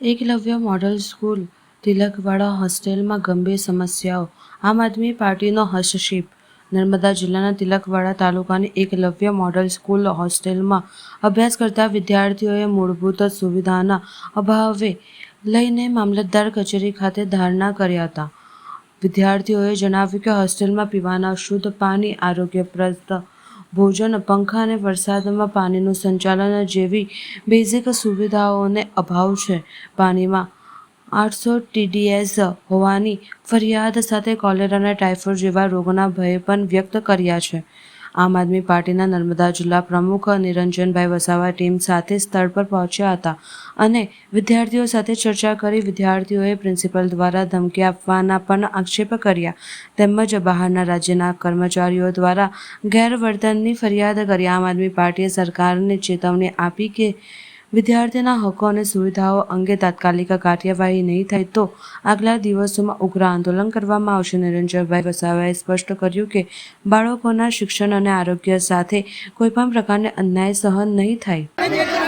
Eklavya model school, Tilakwada હોસ્ટેલમાં ગંભીર સમસ્યાઓ. આમ આદમી પાર્ટીનો હસ્તક્ષેપ. નર્મદા જિલ્લાના તિલકવાડા તાલુકાની એકલવ્ય મોડલ સ્કૂલ હોસ્ટેલમાં અભ્યાસ કરતા વિદ્યાર્થીઓએ મૂળભૂત સુવિધાના અભાવે લઈને મામલતદાર કચેરી ખાતે ધારણા કર્યા હતા. વિદ્યાર્થીઓએ જણાવ્યું કે હોસ્ટેલમાં પીવાના શુદ્ધ પાણી આરોગ્યપ્રદ ભોજન, પંખા અને વરસાદમાં પાણીનું સંચાલન જેવી બેઝિક સુવિધાઓને અભાવ છે. પાણીમાં આઠસો ટીડીએસ હોવાની ફરિયાદ સાથે કોલેરા અને ટાઇફોઇડ જેવા રોગોના ભય પણ વ્યક્ત કર્યા છે. આમ આદમી પાર્ટીના નર્મદા જિલ્લા પ્રમુખ નિરંજનભાઈ વસાવા ટીમ સાથે સ્થળ પર પહોંચ્યા હતા અને વિદ્યાર્થીઓ સાથે ચર્ચા કરી વિદ્યાર્થીઓએ પ્રિન્સિપલ દ્વારા ધમકી આપવાના પણ આક્ષેપ કર્યા. તેમજ બહારના રાજ્યના કર્મચારીઓ દ્વારા ગેરવર્તનની ફરિયાદ કરી આમ આદમી પાર્ટીએ સરકારને ચેતવણી આપી કે વિદ્યાર્થીના હકો અને સુવિધાઓ અંગે તાત્કાલિક કાર્યવાહી નહીં થાય તો આગલા દિવસોમાં ઉગ્ર આંદોલન કરવામાં આવશે. નિરંજનભાઈ વસાવાએ સ્પષ્ટ કર્યું કે બાળકોના શિક્ષણ અને આરોગ્ય સાથે કોઈપણ પ્રકારને અન્યાય સહન નહીં થાય.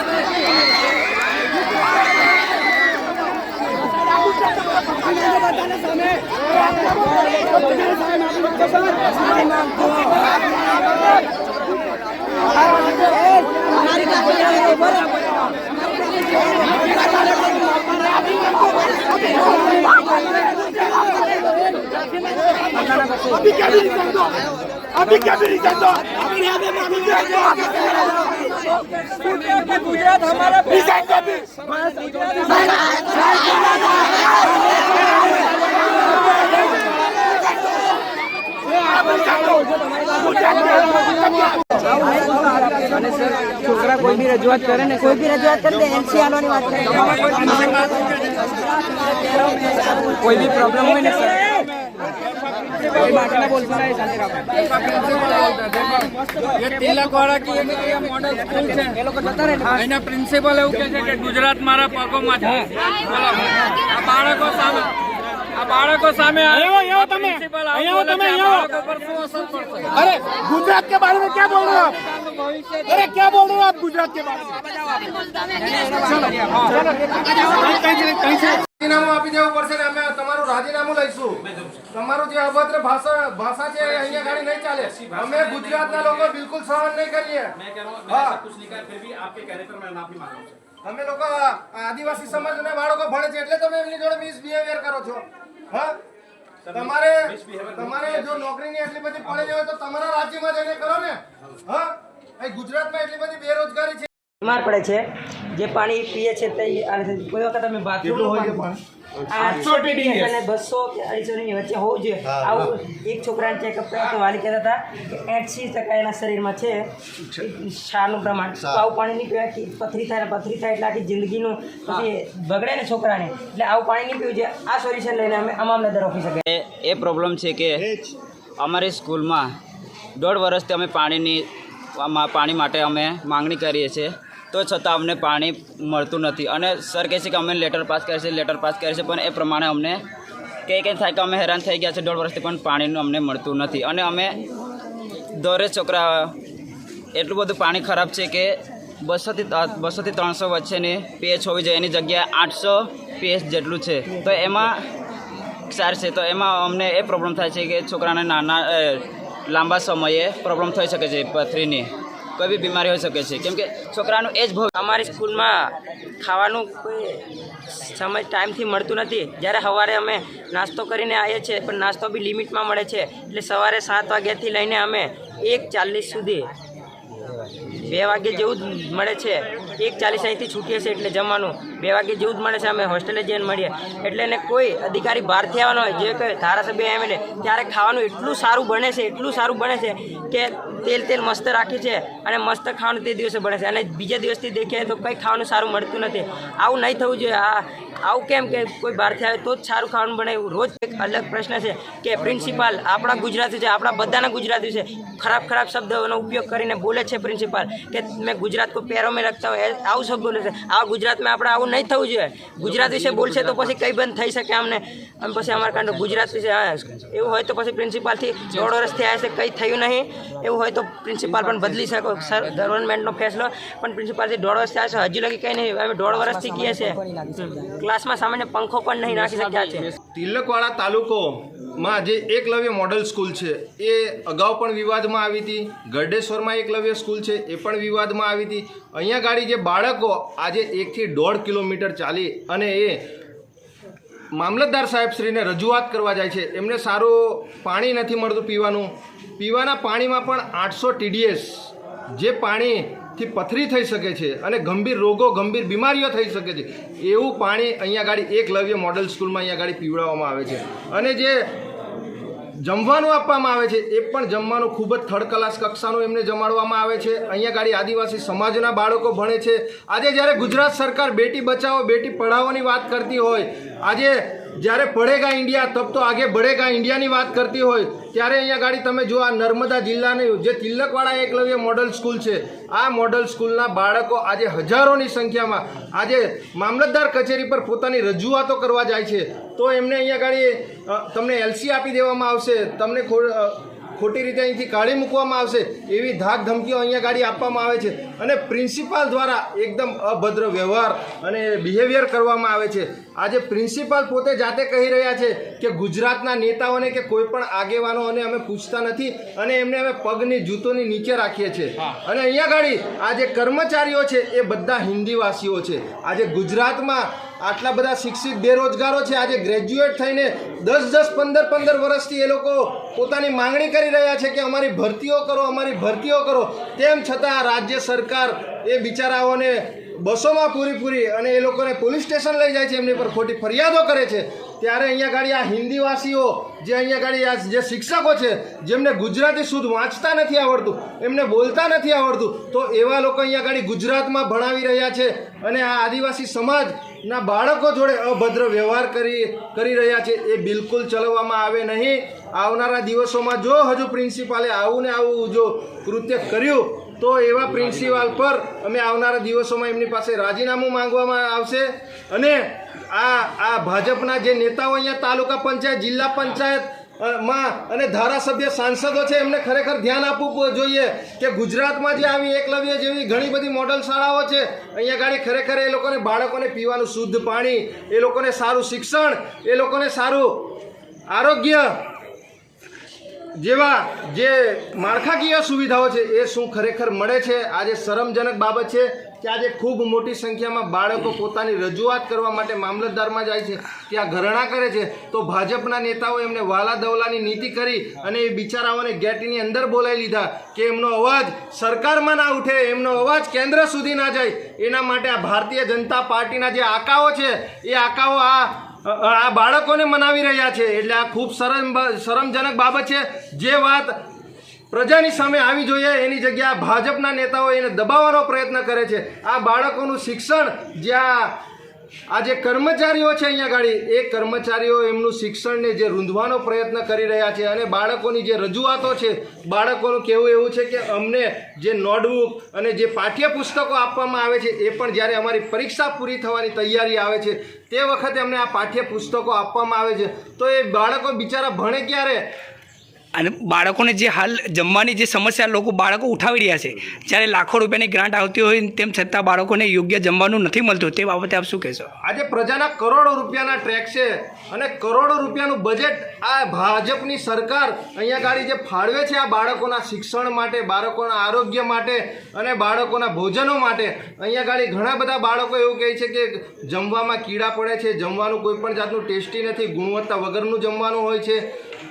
अभी क्या भी नहीं कर दो अभी क्या भी नहीं कर दो गुजरात हमारा रिजाइन कर दे છોકરા કોઈ બી રજૂઆત કરે ને કોઈ બી રજૂઆત કરે તો એનસી આલવાની વાત કરે કોઈ બી પ્રોબ્લેમ હોય ને સર કોઈ બાકીના બોલતા રહે સાથે રાખો ये तिलकवाड़ा की एक ये मॉडल स्कूल છે એ લોકો જતા રહે ને એના પ્રિન્સિપલ એવું કહે છે કે ગુજરાત મારા પગોમાં છે બોલો આ બાળકો સામે આ બાળકો સામે અહીંયા તમે. પ્રિન્સિપલ અહીંયા તમે, અહીંયા. બાળકો પર શું અસર પડશે अरे गुजरात के बारे में क्या बोल रहे हो आप अरे क्या बोल रहे हो आप गुजरात के बारे में રાજીનામું આપી દેવું પડશે ને અમે તમારું રાજીનામું લઈશું. તમારું જે અભદ્ર ભાષા ભાષા છે અહીંયા ગાડી નહીં ચાલે. અમે ગુજરાતના લોકો બિલકુલ સહન નહીં કરીએ. હા. અમે લોકો આદિવાસી સમાજના બાળકો ભણે છે એટલે તમે એમની જોડે મિસબિહેવિયર કરો છો. હા? તમારે તમારે જો નોકરીની એટલી બધી પડેલી હોય તો તમારા રાજ્યમાં જઈને કરો ને. હા? અહીં ગુજરાતમાં એટલી બધી બેરોજગારી છે. બીમાર પડે છે જે પાણી પીએ છે તે કોઈ વખત અમે બાથરૂમ આઠસો અને બસો કે અઢીસોની વચ્ચે હોવું જોઈએ આવું એક છોકરાને ચેકઅપ કર્યા તો વાલી કહેતા હતા કે ટકા એના શરીરમાં છે. ક્ષારનું પ્રમાણ. તો આવું પાણી નહીં પીવાય કે પથરી થાય પથરી થાય એટલે આખી જિંદગીનું પછી બગડે ને છોકરાને. એટલે આવું પાણી નહીં પીવું જોઈએ આ સોલ્યુશન લઈને અમે અમામલદાર ઓફિસે એ પ્રોબ્લેમ છે કે અમારી સ્કૂલમાં દોઢ વર્ષથી અમે પાણીની પાણી માટે અમે માંગણી કરીએ છીએ. તો છતાં અમને પાણી મળતું નથી. અને સર કહે છે કે અમે લેટર પાસ કરીએ છીએ લેટર પાસ કરીએ છીએ પણ એ પ્રમાણે અમને કંઈ કંઈ થાય કે અમે હેરાન થઈ ગયા છે, દોઢ વર્ષથી પણ પાણીનું અમને મળતું નથી. અને અમે દોરે છોકરા એટલું બધું પાણી ખરાબ છે કે બસોથી બસોથી ત્રણસો વચ્ચેની પીએચ હોવી જોઈએ, એની જગ્યાએ આઠસો પીએચ જેટલું છે. તો એમાં સાર છે, તો એમાં અમને એ પ્રોબ્લેમ થાય છે કે છોકરાને નાના લાંબા સમયે પ્રોબ્લેમ થઈ શકે છે પથરીની. કોઈ બી બીમારી હોઈ શકે છે. કેમ કે છોકરાનું એ જ ભવ અમારી સ્કૂલમાં ખાવાનું કોઈ સમય ટાઈમથી મળતું નથી. જ્યારે સવારે અમે નાસ્તો કરીને આવીએ છીએ, પણ નાસ્તો બી લિમિટમાં મળે છે. એટલે સવારે સાત વાગ્યાથી લઈને અમે એક ચાલીસ સુધી બે વાગે જેવું જ મળે છે. એક ચાલીસ અહીંથી છૂટીએ છીએ એટલે જમવાનું. બે વાગે જેવું જ મળે છે, અમે હોસ્ટેલે જઈને મળીએ. એટલે એને કોઈ અધિકારી બહારથી આવવાનો હોય, જે કોઈ ધારાસભ્ય એમએલએ ત્યારે ખાવાનું એટલું સારું બને છે, એટલું સારું બને છે કે તેલ તેલ મસ્ત રાખી છે અને મસ્ત ખાવાનું તે દિવસે બને છે. અને બીજા દિવસથી દેખીએ તો કંઈ ખાવાનું સારું મળતું નથી. આવું નહીં થવું જોઈએ. આ આવું કેમ કે કોઈ બહારથી આવે તો જ સારું ખાવાનું બને એવું રોજ એક અલગ પ્રશ્ન છે કે પ્રિન્સિપાલ આપણા ગુજરાતી છે, આપણા બધાના ગુજરાતી છે. ખરાબ ખરાબ શબ્દોનો ઉપયોગ કરીને બોલે છે પ્રિન્સિપાલ કે મેં ગુજરાત કો પેરો મેં રખતા હોય આવું શબ્દ બોલે છે. આ ગુજરાતમાં આપણે આવું નહીં થવું જોઈએ. ગુજરાત વિશે બોલશે તો પછી કંઈ બંધ થઈ શકે અમને અને પછી અમારા કાંડ ગુજરાત વિશે એવું હોય તો પછી પ્રિન્સિપાલથી દોઢ વર્ષથી આવ્યા છે. કંઈ થયું નહીં. એવું હોય તો પ્રિન્સિપાલ પણ બદલી શકો. સર ગવર્મેન્ટનો ફેસલો પણ પ્રિન્સિપાલથી દોઢ વર્ષ થયા છે હજી લગી કંઈ નહીં. અમે દોઢ વર્ષથી કહીએ છીએ ક્લાસમાં સામાન્ય પંખો પણ નહીં નાખી શક્યા છે. તિલકવાડા તાલુકોમાં જે એકલવ્ય મોડલ સ્કૂલ છે. એ અગાઉ પણ વિવાદમાં આવી હતી. ગરડેશ્વરમાં એકલવ્ય સ્કૂલ છે એ પણ વિવાદમાં આવી હતી. અહીંયા ગાડી જે બાળકો આજે એકથી દોઢ કિલોમીટર ચાલી અને એ મામલતદાર સાહેબશ્રીને રજૂઆત કરવા જાય છે. એમને સારું પાણી નથી મળતું પીવાનું. પીવાના પાણીમાં પણ આઠસો ટીડીએસ, જે પાણીથી પથરી થઈ શકે છે અને ગંભીર રોગો, ગંભીર બીમારીઓ થઈ શકે છે. એવું પાણી અહીંયા ગાડી એકલવ્ય મોડલ સ્કૂલમાં અહીંયા ગાડી પીવડાવવામાં આવે છે. અને જે જમવાનું આપવામાં આવે છે, એ પણ જમવાનું ખૂબ જ થર્ડ ક્લાસ કક્ષાનું એમને જમાડવામાં આવે છે. અહીંયા ગાડી આદિવાસી સમાજના બાળકો ભણે છે. આજે જ્યારે ગુજરાત સરકાર બેટી બચાવો, બેટી પઢાઓની વાત કરતી હોય, આજે જ્યારે પડેગા ઇન્ડિયા, તબ તો આગે બઢેગા ઇન્ડિયાની વાત કરતી હોય, ત્યારે અહીંયા ગાડી તમે જો આ નર્મદા જિલ્લાની જે તિલકવાળા એકલવ્ય મોડલ સ્કૂલ છે, આ મોડલ સ્કૂલના બાળકો આજે હજારોની સંખ્યામાં, આજે મામલતદાર કચેરી પર પોતાની રજૂઆતો કરવા જાય છે. તો એમને અહીંયા ગાડી તમને એલસી આપી દેવામાં આવશે, તમને ખોટી રીતે અહીંથી કાઢી મૂકવામાં આવશે એવી ધાક ધમકીઓ અહીંયા ગાડી આપવામાં આવે છે. અને પ્રિન્સિપાલ દ્વારા એકદમ અભદ્ર વ્યવહાર અને બિહેવિયર કરવામાં આવે છે. આજે પ્રિન્સિપાલ પોતે જાતે કહી રહ્યા છે કે ગુજરાતના નેતાઓને કે કોઈ પણ આગેવાનો અને અમે પૂછતા નથી અને એમને અમે પગની જૂતોની નીચે રાખીએ છીએ. અને અહીંયા ગાડી આ જે કર્મચારીઓ છે એ બધા હિન્દીવાસીઓ છે. આજે ગુજરાતમાં આટલા બધા શિક્ષિત બેરોજગારો છે. આજે ગ્રેજ્યુએટ થઈને દસ દસ, પંદર પંદર વર્ષથી એ લોકો પોતાની માંગણી કરી રહ્યા છે કે અમારી ભરતીઓ કરો, અમારી ભરતીઓ કરો. તેમ છતાં રાજ્ય સરકાર એ બિચારાઓને બસોમાં પૂરી પૂરી અને એ લોકોને પોલીસ સ્ટેશન લઈ જાય છે, એમની પર ખોટી ફરિયાદો કરે છે. ત્યારે અહીંયા ગાડી આ હિન્દીવાસીઓ, જે અહીંયા ગાડી આ જે શિક્ષકો છે, જેમને ગુજરાતી શુદ્ધ વાંચતા નથી આવડતું, એમને બોલતા નથી આવડતું, તો એવા લોકો અહીંયા ગાડી ગુજરાતમાં ભણાવી રહ્યા છે અને આ આદિવાસી સમાજના બાળકો જોડે અભદ્ર વ્યવહાર કરી કરી રહ્યા છે. એ બિલકુલ ચલાવવામાં આવે નહીં. આવનારા દિવસોમાં જો હજુ પ્રિન્સિપાલે આવું ને આવું જો કૃત્ય કર્યું તો એવા પ્રિન્સિપાલ પર અમે આવનારા દિવસોમાં એમની પાસે રાજીનામું માંગવામાં આવશે. અને આ આ ભાજપના જે નેતાઓ અહીંયા તાલુકા પંચાયત, જિલ્લા પંચાયતમાં અને ધારાસભ્ય સાંસદો છે, એમને ખરેખર ધ્યાન આપવું જોઈએ કે ગુજરાતમાં જે આવી એકલવ્ય જેવી ઘણી બધી મોડલ શાળાઓ છે, અહીંયા ગાડી ખરેખર એ લોકોને બાળકોને પીવાનું શુદ્ધ પાણી, એ લોકોને સારું શિક્ષણ, એ લોકોને સારું આરોગ્ય જેવા જે માળખાકીય સુવિધાઓ છે એ શું ખરેખર મળે છે? આજે શરમજનક બાબત છે કે આજે ખૂબ મોટી સંખ્યામાં બાળકો પોતાની રજૂઆત કરવા માટે મામલતદારમાં જાય છે ત્યાં ઘરણા કરે છે. તો ભાજપના નેતાઓ એમને વાલા દવલાની નીતિ કરી અને એ બિચારાઓને ગેટની અંદર બોલાવી લીધા કે એમનો અવાજ સરકારમાં ના ઉઠે, એમનો અવાજ કેન્દ્ર સુધી ના જાય. એના માટે આ ભારતીય જનતા પાર્ટીના જે આકાઓ છે, એ આકાઓ આ આ બાળકોને મનાવી રહ્યા છે. એટલે આ ખૂબ શરમ શરમજનક બાબત છે. જે વાત પ્રજાની સામે આવી જોઈએ, એની જગ્યા ભાજપના નેતાઓ એને દબાવવાનો પ્રયત્ન કરે છે. આ બાળકોનું શિક્ષણ જ્યાં આ જે કર્મચારીઓ છે અહીંયા ગાડી, એ કર્મચારીઓ એમનું શિક્ષણને જે રૂંધવાનો પ્રયત્ન કરી રહ્યા છે અને બાળકોની જે રજૂઆતો છે, બાળકોનું કહેવું એવું છે કે અમને જે નોટબુક અને જે પાઠ્યપુસ્તકો આપવામાં આવે છે, એ પણ જ્યારે અમારી પરીક્ષા પૂરી થવાની તૈયારી આવે છે, તે વખતે અમને આ પાઠ્યપુસ્તકો આપવામાં આવે છે. તો એ બાળકો બિચારા ભણે ક્યારે? અને બાળકોને જે હાલ જમવાની જે સમસ્યા લોકો બાળકો ઉઠાવી રહ્યા છે, જ્યારે લાખો રૂપિયાની ગ્રાન્ટ આવતી હોય તેમ છતાં બાળકોને યોગ્ય જમવાનું નથી મળતું, તે બાબતે આપ શું કહેશો? આજે પ્રજાના કરોડો રૂપિયાના ટ્રેક છે અને કરોડો રૂપિયાનું બજેટ આ ભાજપની સરકાર અહીંયા ગાડી જે ફાળવે છે આ બાળકોના શિક્ષણ માટે, બાળકોના આરોગ્ય માટે અને બાળકોના ભોજનો માટે, અહીંયા ગાડી ઘણા બધા બાળકો એવું કહે છે કે જમવામાં કીડા પડે છે, જમવાનું કોઈ પણ જાતનું ટેસ્ટી નથી, ગુણવત્તા વગરનું જમવાનું હોય છે.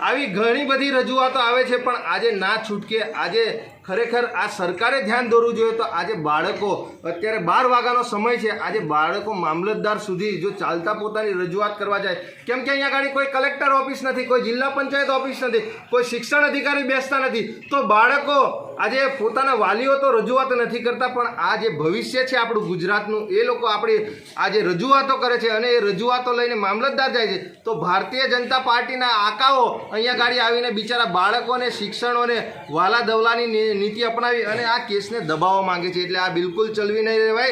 આવી ઘણી બધી રજૂઆતો આવે છે પણ આજે ના છૂટકે આજે ખરેખર આ સરકારે ધ્યાન દોરવું જોઈએ તો આજે બાળકો, અત્યારે બાર વાગ્યાનો સમય છે, આજે બાળકો મામલતદાર સુધી જો ચાલતા પોતાની રજૂઆત કરવા જાય, કેમ કે અહીંયા ગાડી કોઈ કલેક્ટર ઓફિસ નથી, કોઈ જિલ્લા પંચાયત ઓફિસ નથી, કોઈ શિક્ષણ અધિકારી બેસતા નથી, તો બાળકો આજે પોતાના વાલીઓ તો રજૂઆત નથી કરતા, પણ આ જે ભવિષ્ય છે આપણું ગુજરાતનું, એ લોકો આપણી આજે રજૂઆતો કરે છે અને એ રજૂઆતો લઈને મામલતદાર જાય છે, તો ભારતીય જનતા પાર્ટીના આકાઓ અહીંયા ગાડી આવીને બિચારા બાળકોને, શિક્ષણોને વાલા દવલાની નીતિ અપનાવી અને આ કેસને દબાવવા માંગે છે. એટલે આ બિલકુલ ચલવી નહીં રહેવાય.